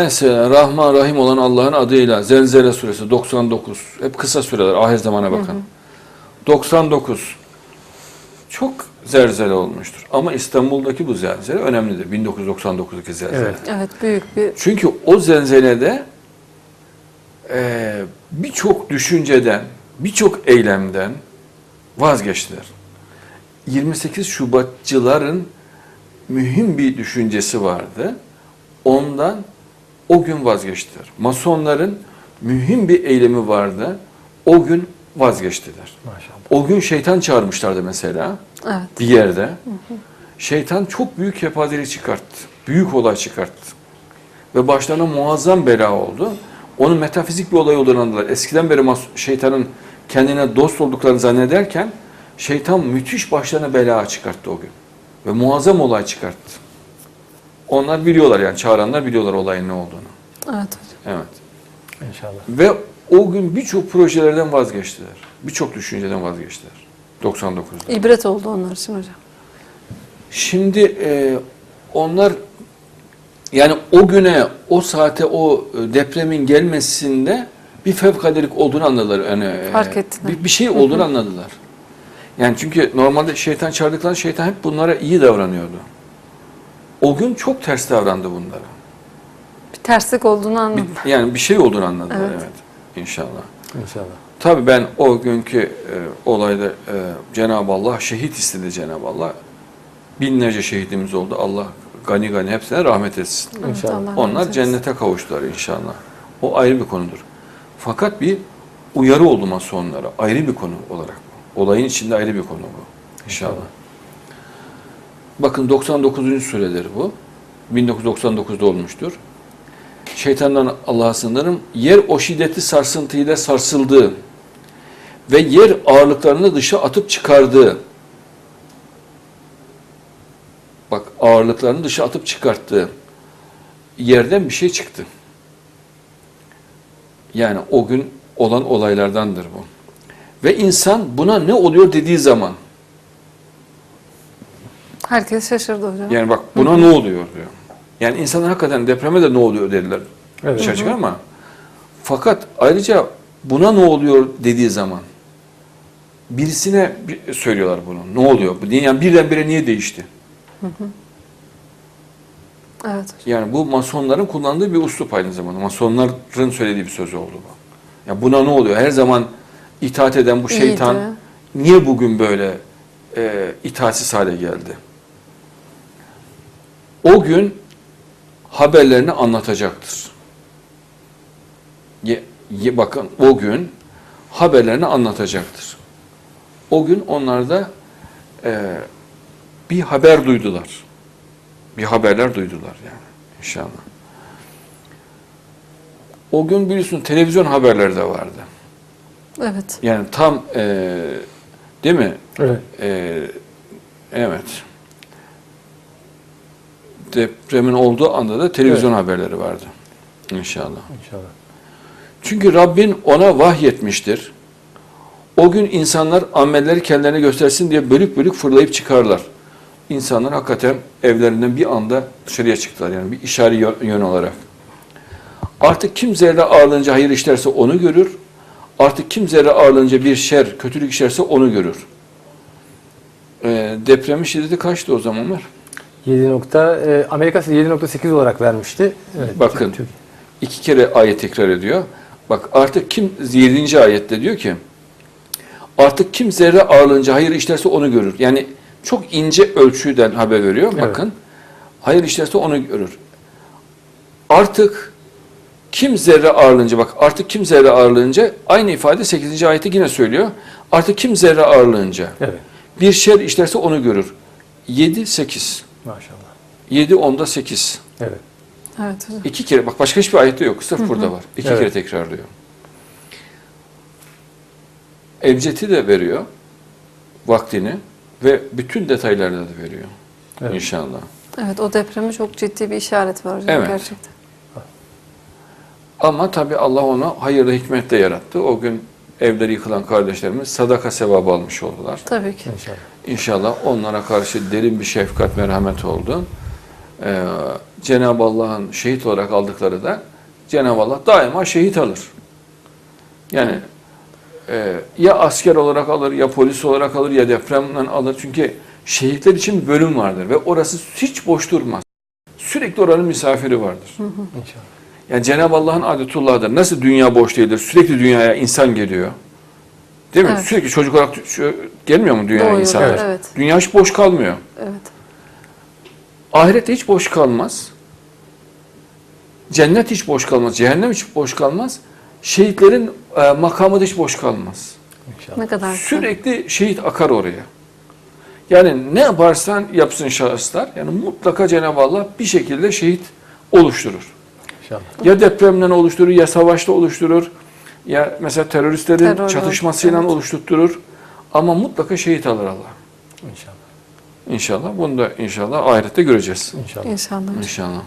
Mesela Rahman Rahim olan Allah'ın adıyla Zelzele suresi 99. Hep kısa süreler ahir zamana bakın. 99. Çok zelzele olmuştur. Ama İstanbul'daki bu zelzele önemlidir. 1999'daki zelzele. Evet. Evet büyük bir Çünkü o zelzelede eee, birçok düşünceden, birçok eylemden vazgeçtiler. 28 Şubatçıların mühim bir düşüncesi vardı. Ondan o gün vazgeçtiler. Masonların mühim bir eylemi vardı. O gün vazgeçtiler. Maşallah. O gün şeytan çağırmışlardı mesela evet. bir yerde. Şeytan çok büyük kepazelik çıkarttı. Büyük olay çıkarttı. Ve başlarına muazzam bela oldu. Onun metafizik bir olay olduğunu anladılar. Eskiden beri şeytanın kendine dost olduklarını zannederken şeytan müthiş başlarına bela çıkarttı o gün. Ve muazzam olay çıkarttı. Onlar biliyorlar yani çağıranlar biliyorlar olayın ne olduğunu. Evet hocam. Evet. İnşallah. Ve o gün birçok projelerden vazgeçtiler. Birçok düşünceden vazgeçtiler. 99'da. İbret oldu onlar için hocam. Şimdi e, onlar yani o güne, o saate, o e, depremin gelmesinde bir fevkalelik olduğunu anladılar. Yani, e, Fark ettiler. Bir, bir şey olduğunu anladılar. Yani çünkü normalde şeytan çağırdıklarında şeytan hep bunlara iyi davranıyordu. O gün çok ters davrandı bunlara. Bir terslik olduğunu Bir- anladım. yani bir şey olduğunu anladılar Evet. evet. İnşallah. İnşallah. Tabii ben o günkü e, olayda e, Cenab-ı Allah şehit istedi Cenab-ı Allah. Binlerce şehidimiz oldu. Allah gani gani hepsine rahmet etsin. Evet, İnşallah. Onlar cennete kavuştular inşallah. O ayrı bir konudur. Fakat bir uyarı oldu masonlara. Ayrı bir konu olarak bu. Olayın içinde ayrı bir konu bu. İnşallah. İnşallah. Bakın 99. suredir bu. 1999'da olmuştur. Şeytandan Allah'a sığınırım. Yer o şiddetli sarsıntıyla sarsıldığı ve yer ağırlıklarını dışa atıp çıkardığı. Bak ağırlıklarını dışa atıp çıkarttığı yerden bir şey çıktı. Yani o gün olan olaylardandır bu. Ve insan buna ne oluyor dediği zaman Herkes şaşırdı hocam. yani bak buna ne oluyor diyor. Yani insanlar hakikaten depreme de ne oluyor dediler. Evet. Dışarı çıkar ama fakat ayrıca buna ne oluyor dediği zaman birisine bir- söylüyorlar bunu. Ne oluyor? Yani birdenbire niye değişti? Evet hocam. Yani bu masonların kullandığı bir uslup aynı zamanda. Masonların söylediği bir söz oldu bu. Ya buna ne oluyor? Her zaman itaat eden bu şeytan İyiydi. niye bugün böyle e, itaatsiz hale geldi? O gün haberlerini anlatacaktır. Ye, ye- bakın o gün haberlerini anlatacaktır. O gün onlar da e, bir haber duydular. Bir haberler duydular yani inşallah. O gün biliyorsun televizyon haberleri de vardı. Evet. Yani tam e, değil mi? Evet. E, evet. Depremin olduğu anda da televizyon haberleri vardı. İnşallah. İnşallah. Çünkü Rabbin ona vahyetmiştir. O gün insanlar amelleri kendilerine göstersin diye bölük bölük fırlayıp çıkarlar. İnsanlar hakikaten evlerinden bir anda dışarıya çıktılar. Yani bir işari yön olarak. Artık kim zerre ağırlığınca hayır işlerse onu görür. Artık kim zerre ağırlığınca bir şer, kötülük işlerse onu görür. Ee, depremin şiddeti kaçtı o zamanlar? 7 nokta, e, Amerika 7.8 olarak vermişti. Evet. Bakın. Türk- İki kere ayet tekrar ediyor. Bak artık kim 7. ayette diyor ki artık kim zerre ağırlığınca hayır işlerse onu görür. Yani çok ince ölçüden haber veriyor. Evet. Bakın hayır işlerse onu görür. Artık kim zerre ağırlığınca bak artık kim zerre ağırlığınca aynı ifade 8. ayette yine söylüyor. Artık kim zerre ağırlığınca Evet. bir şer işlerse onu görür. 7 8. Maşallah. 7 onda 8. Evet. Evet hocam. İki kere bak başka hiçbir ayette yok. Sırf burada var. İki Evet. kere tekrarlıyor. Ebced'i de veriyor vaktini ve bütün detaylarını da veriyor Evet. inşallah. Evet o depreme çok ciddi bir işaret var hocam Evet. gerçekten. Ama tabi Allah onu hayırlı hikmetle yarattı. O gün evleri yıkılan kardeşlerimiz sadaka sevabı almış oldular. Tabii ki. İnşallah. İnşallah onlara karşı derin bir şefkat, merhamet oldu. e, Cenab-ı Allah'ın şehit olarak aldıkları da Cenab-ı Allah daima şehit alır. Yani e, ya asker olarak alır, ya polis olarak alır, ya depremden alır. Çünkü şehitler için bir bölüm vardır ve orası hiç boş durmaz. Sürekli oranın misafiri vardır. İnşallah. Yani Cenab-ı Allah'ın adetullah'dır. Nasıl dünya boş değildir? Sürekli dünyaya insan geliyor. Değil mi? Evet. Sürekli çocuk olarak gelmiyor mu dünyaya Doğuyor, insanlar? evet. evet. Dünya hiç boş kalmıyor. Evet. Ahirette hiç boş kalmaz. Cennet hiç boş kalmaz. Cehennem hiç boş kalmaz. Şehitlerin e, makamı da hiç boş kalmaz. İnşallah. Ne kadar. Sürekli şehit akar oraya. Yani ne yaparsan yapsın şahıslar, yani mutlaka Cenab-ı Allah bir şekilde şehit oluşturur. İnşallah. Ya depremden oluşturur, ya savaşta oluşturur, ya mesela teröristlerin Terörle, çatışmasıyla evet. oluşturur. Ama mutlaka şehit alır Allah. İnşallah. İnşallah. Bunu da inşallah ahirette göreceğiz. İnşallah. İnşallah. İnşallah.